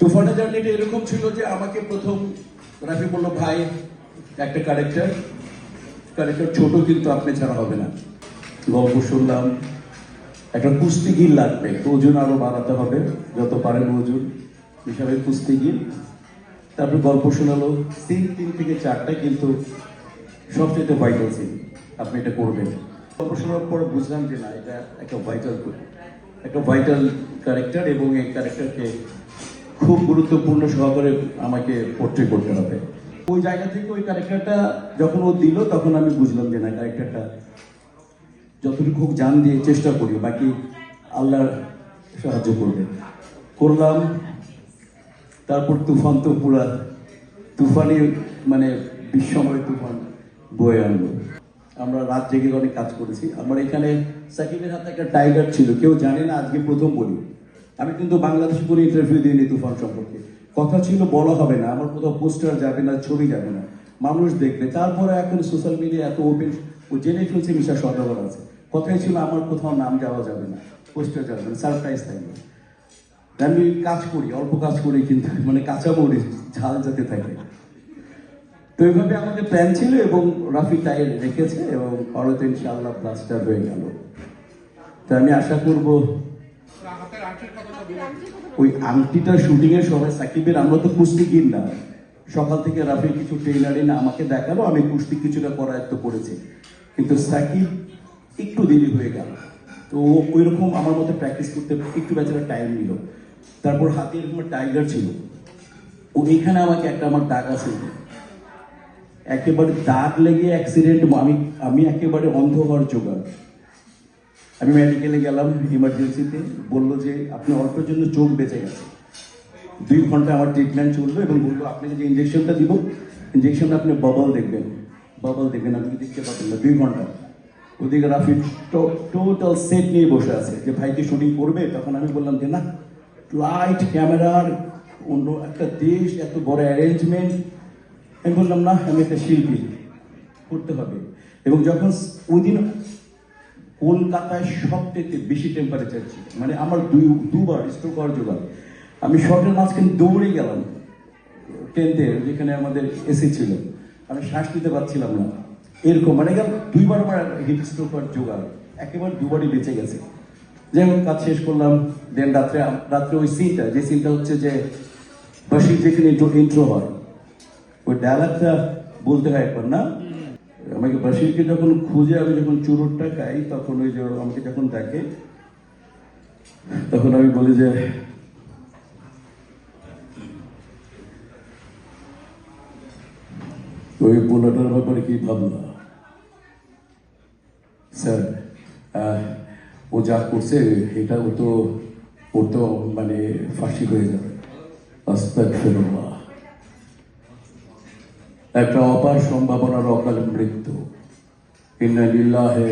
তুফানের জার্নিটা এরকম ছিল যে আমাকে প্রথম রাফি বলল ভাই একটা ক্যারেক্টার ক্যারেক্টার ছোট কিন্তু আপনি ছাড়া হবে না। গল্প শুনলাম, একটা কুস্তিগির লাগবে, ওজন আরও বাড়াতে হবে, যত পারেন ওজন, হিসাবে কুস্তিগির। তারপর গল্প শোনালো সিন তিন থেকে চারটা কিন্তু সবচেয়ে ভাইটাল সিন আপনি এটা করবেন। গল্প শোনার পরে বুঝলাম যে না, এটা একটা ভাইটাল একটা ভাইটাল ক্যারেক্টার এবং এই ক্যারেক্টারকে খুব গুরুত্বপূর্ণ সহকারে আমাকে পোর্ট্রে করতে হবে। ওই জায়গা থেকে ওই ক্যারেক্টারটা যখন ও দিল, তখন আমি বুঝলাম যে না ক্যারেক্টারটা যতটুকু জান দিয়ে চেষ্টা করি, বাকি আল্লাহর সাহায্য করবে। করলাম। তারপর তুফান তো পুরা তুফানই মানে বিশ্বময় তুফান বয়ে আনলো। আমরা রাত জেগে অনেক কাজ করেছি। আমার এখানে সাকিবের হাতে একটা টাইগার ছিল, কেউ জানে না, আজকে প্রথম বলি। আমি কিন্তু বাংলাদেশে কোনো ইন্টারভিউ দিইনি তুফান সম্পর্কে। কথা ছিল, বলা হবে না। আমার কোথাও পোস্টার যাবে না, ছবি যাবে না। মানুষ দেখবে। তারপরে এখন সোশ্যাল মিডিয়া এত ওপেন ও জেনে ফেলছে মিশা সদাগর আছে। কথাই ছিল, আমার কোথাও নাম যাওয়া যাবে না পোস্টার যাবে না সারপ্রাইজ থাকবে আমি কাজ করি, অল্প কাজ করি কিন্তু মানে কাঁচা মরি ঝাল যাতে থাকে। তো এইভাবে আমাদের প্ল্যান ছিল এবং রাফি তাই রেখেছে এবং পরতে ইনশাআল্লাহ ব্লাস্টার হয়ে গেল। তো আমি আশা করব ওই আংটিটা শুটিং এর সময় সাকিবের, আমরা তো কুস্তিগির না সকাল থেকে রাফির কিছু ট্রেনারে না আমাকে দেখাল, আমি কুস্তি কিছুটা করায়ত্ত করেছি। কিন্তু সাকিব একটু দেরি হয়ে গেল। তো ওই রকম আমার মতো প্র্যাকটিস করতে একটু বেচারা টাইম নিল। তারপর হাতে এরকম টাইগার ছিল। ও এখানে আমাকে একটা আমার দাগ আছে। একেবারে দাগ লেগে অ্যাক্সিডেন্ট আমি আমি একেবারে অন্ধ হওয়ার জোগাড়। আমি মেডিকেলে গেলাম ইমার্জেন্সিতে বলল যে আপনি অল্পের জন্য চোখ বেঁচে গেছে। দুই ঘণ্টা আমার ট্রিটমেন্ট চলল এবং বলল, আপনাকে যে ইঞ্জেকশনটা দিব ইঞ্জেকশনটা আপনি বাবল দেখবেন। বাবল দেখবেন, আপনি দেখতে পাবেন না? দুই ঘণ্টা। ওদিকে রাফি টোটাল সেট নিয়ে বসে আছে। যে ভাইকে শুটিং করবে, তখন আমি বললাম যে, না লাইট ক্যামেরার অন্য একটা দেশ, এত বড় অ্যারেঞ্জমেন্ট আমি বললাম, না, আমি একটা শিল্পী। করতে হবে। এবং যখন ওই দিন কলকাতায় সবথেকে বেশি টেম্পারেচার ছিল। মানে আমার দুই, দুবার স্ট্রোক হওয়ার জোগাড় আমি শর্টের মাঝখানে দৌড়ে গেলাম। টেন্টে যেখানে আমাদের এসি ছিল। আমি শ্বাস নিতে পারছিলাম না। এরকম মানে গেল, দুইবার আমার হিট স্ট্রোক হওয়ার জোগাড়। একেবারে দুবারই বেঁচে গেছে। হোক, কাজ শেষ করলাম। দেন রাত্রে রাত্রে ওই সিনটা যে সিনটা হচ্ছে যে বসির যেখানে ইন্ট্রো হয়, ওই ডায়ালগটা বলতে হয় একবার না? আমাকে বাসিরকে যখন খুঁজে আমি যখন চুরুটটা খাই, তখন ওই যে আমাকে যখন দেখে, তখন আমি বলি যে, ওই পোলাটার ব্যাপারে কি ভাবনা? স্যার ও যা করছে, এটা ও তো, ওর তো মানে ফাঁসি হয়ে যাবে। আস্তাগফিরুল্লাহ। একটা অপার সম্ভাবনার অকাল মৃত্যু। ইন্না লিল্লাহে